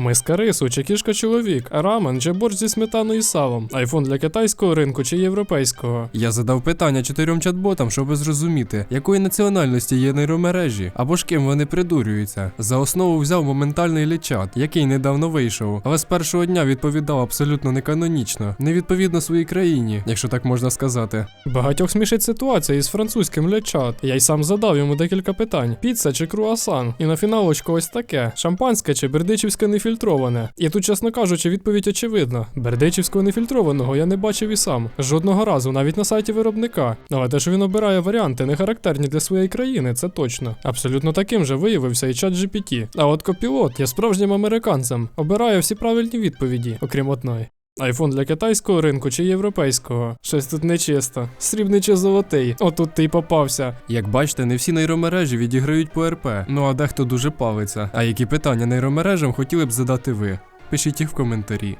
Миска рису чи кішка чоловік, рамен чи борщ зі сметаною і салом, айфон для китайського ринку чи європейського. Я задав питання чотирьом чат-ботам, щоб зрозуміти, якої національності є нейромережі, або ж ким вони придурюються. За основу взяв моментальний лічат, який недавно вийшов, але з першого дня відповідав абсолютно неканонічно, невідповідно своїй країні, якщо так можна сказати. Багатьох смішить ситуація із французьким лечат. Я й сам задав йому декілька питань: піца чи круасан. І на фіналочку ось таке: шампанське чи бердичівське нефільтроване. І тут, чесно кажучи, відповідь очевидна: бердичівського нефільтрованого я не бачив і сам. Жодного разу, навіть на сайті виробника. Але те, що він обирає варіанти, не характерні для своєї країни, це точно. Абсолютно таким же виявився і чат GPT. А от копілот є справжнім американцем. Обирає всі правильні відповіді, окрім одної. Айфон для китайського ринку чи європейського? Щось тут нечисто. Срібний чи золотий. Отут ти й попався. Як бачите, не всі нейромережі відіграють по РП, ну а дехто дуже палиться. А які питання нейромережам хотіли б задати ви? Пишіть їх в коментарі.